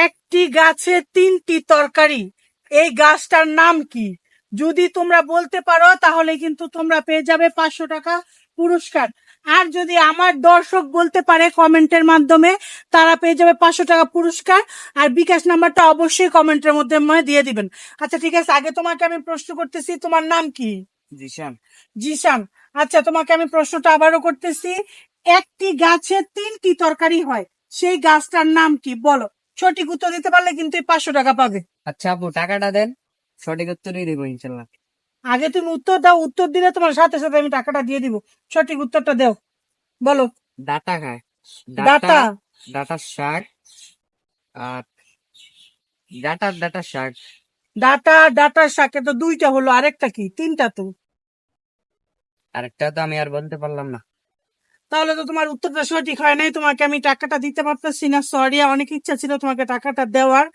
একটি গাছে তিনটি তরকারি। এই গাছটার নাম কি? যদি তোমরা বলতে পারো তাহলে কিন্তু তোমরা পেয়ে যাবে পাঁচশো টাকা পুরস্কার। আর যদি আমার দর্শক বলতে পারে কমেন্টের মাধ্যমে তারা পেয়ে যাবে পাঁচশো টাকা পুরস্কার। আর বিকাশ নাম্বারটা অবশ্যই কমেন্টের মধ্যে দিয়ে দিবেন। আচ্ছা ঠিক আছে আগে তোমাকে আমি প্রশ্ন করতেছি তোমার নাম কি? জিশান। জিশান। আচ্ছা তোমাকে আমি প্রশ্নটা আবারও করতেছি। একটি গাছে তিনটি তরকারি হয় সেই গাছটার নাম কি? বলো। সঠিক উত্তর দিতে পারলে কিন্তু পাঁচশো টাকা পাবে। আচ্ছা আপু টাকাটা দেন। সঠিক উত্তরই দেবো ইনশাল্লাহ। আগে তুমি উত্তর দাও উত্তর দিলে তোমার সাথে সাথে আমি টাকাটা দিয়ে দিব। সঠিক উত্তরটা দাও। বলো। ডাটা খায় ডাটা। ডাটা শাক আর ডাটা ডাটা শাক ডাটা ডাটা শাকে তো দুইটা হলো আরেকটা কি? তিনটা তো। আরেকটা তো আমি আর বলতে পারলাম না। তাহলে তো তোমার উত্তরটা সঠিক হয় নাই। তোমাকে আমি টাকাটা দিতে পারতেছি না। সরি অনেক ইচ্ছা ছিল তোমাকে টাকাটা দেওয়ার।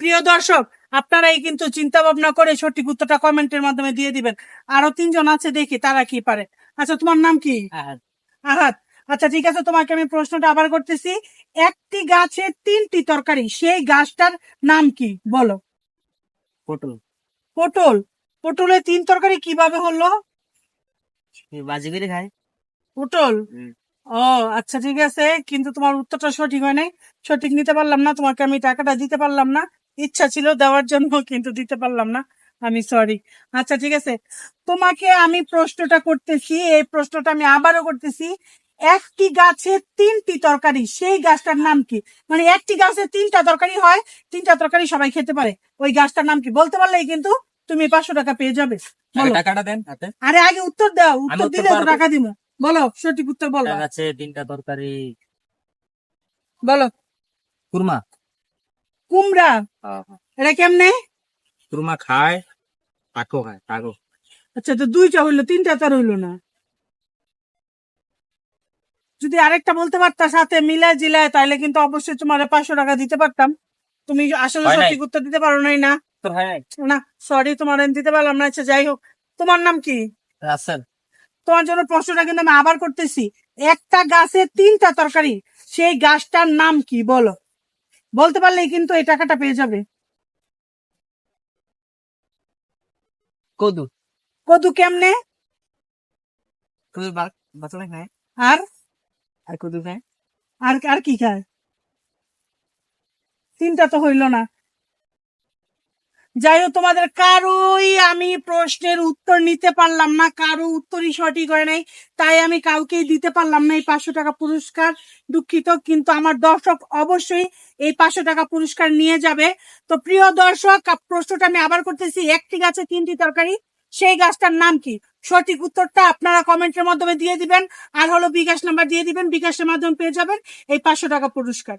প্রিয় দর্শক আপনারাই কিন্তু চিন্তা ভাবনা করে সঠিক উত্তরটা কমেন্টের মাধ্যমে দিয়ে দিবেন। আরও তিনজন আছে দেখি তারা কি পারে। আচ্ছা তোমার নাম কি? আহাত। আচ্ছা ঠিক আছে তোমাকে আমি প্রশ্নটা আবার করতেছি। একটি গাছে তিনটি তরকারি সেই গাছটার নাম কি? বলো। পটল। পটল। পটলে তিন তরকারি কীভাবে হলো? বাজি করে খায়। পটল। ও আচ্ছা ঠিক আছে। কিন্তু তোমার উত্তরটা সঠিক হয় নাই সঠিক নিতে পারলাম না তোমাকে আমি টাকাটা দিতে পারলাম না। ইচ্ছা ছিল দেওয়ার জন্য কিন্তু দিতে পারলাম না। আমি সরি আচ্ছা ঠিক আছে। তোমাকে আমি প্রশ্নটা করতেছি এই প্রশ্নটা আমি আবারও করতেছি। একটি গাছে তিনটি তরকারি সেই গাছটার নাম কি? মানে একটি গাছে তিনটা তরকারি হয় তিনটা তরকারি সবাই খেতে পারে। ওই গাছটার নাম কি? বলতে পারলেই কিন্তু তুমি পাঁচশো টাকা পেয়ে যাবে। টাকাটা দেন আরে আগে উত্তর দাও উত্তর উত্তর দিলে তো টাকা দিব। বলো সঠিক উত্তর বলো। আছে তিনটা তরকারি। বলো। কুরমা। কুমড়া? এটা কেমনে? কুরমা খায় খায় আচ্ছা তো দুইটা হইল তিনটা তার হইল না। যদি আরেকটা বলতে পারতা সাথে মিলায় জিলায় তাহলে কিন্তু অবশ্যই তোমার পাঁচশো টাকা দিতে পারতাম। তুমি আসলে সঠিক উত্তর দিতে পারো নাই না। তোর হয় না সরি তোমার দিতে পারলাম না। আচ্ছা যাই হোক। তোমার নাম কি? রাসেল। তোমার জন্য প্রশ্নটা কিন্তু আমি আবার করতেছি। একটা গাছে তিনটা তরকারি সেই গাছটার নাম কি বলো? বলতে পারলে কিন্তু এই টাকাটা পেয়ে যাবে। কদু। কদু কেমনে? কদু বাতলা খায়। আর? আর কদু খায়। আর আর কি খায়? তিনটা তো হইল না। যাই হোক, তোমাদের কারোই আমি প্রশ্নের উত্তর নিতে পারলাম না, কারও উত্তরই সঠিক হয় নাই। তাই আমি কাউকেই দিতে পারলাম না এই পাঁচশো টাকা পুরস্কার, দুঃখিত, কিন্তু আমার দর্শক অবশ্যই এই পাঁচশো টাকা পুরস্কার নিয়ে যাবে। তো প্রিয় দর্শক প্রশ্নটা আমি আবার করতেছি, একটি গাছে তিনটি তরকারি, সেই গাছটার নাম কি? সঠিক উত্তরটা আপনারা কমেন্টের মাধ্যমে দিয়ে দিবেন, আর হলো বিকাশ নাম্বার দিয়ে দিবেন, বিকাশের মাধ্যমে পেয়ে যাবেন এই পাঁচশো টাকা পুরস্কার।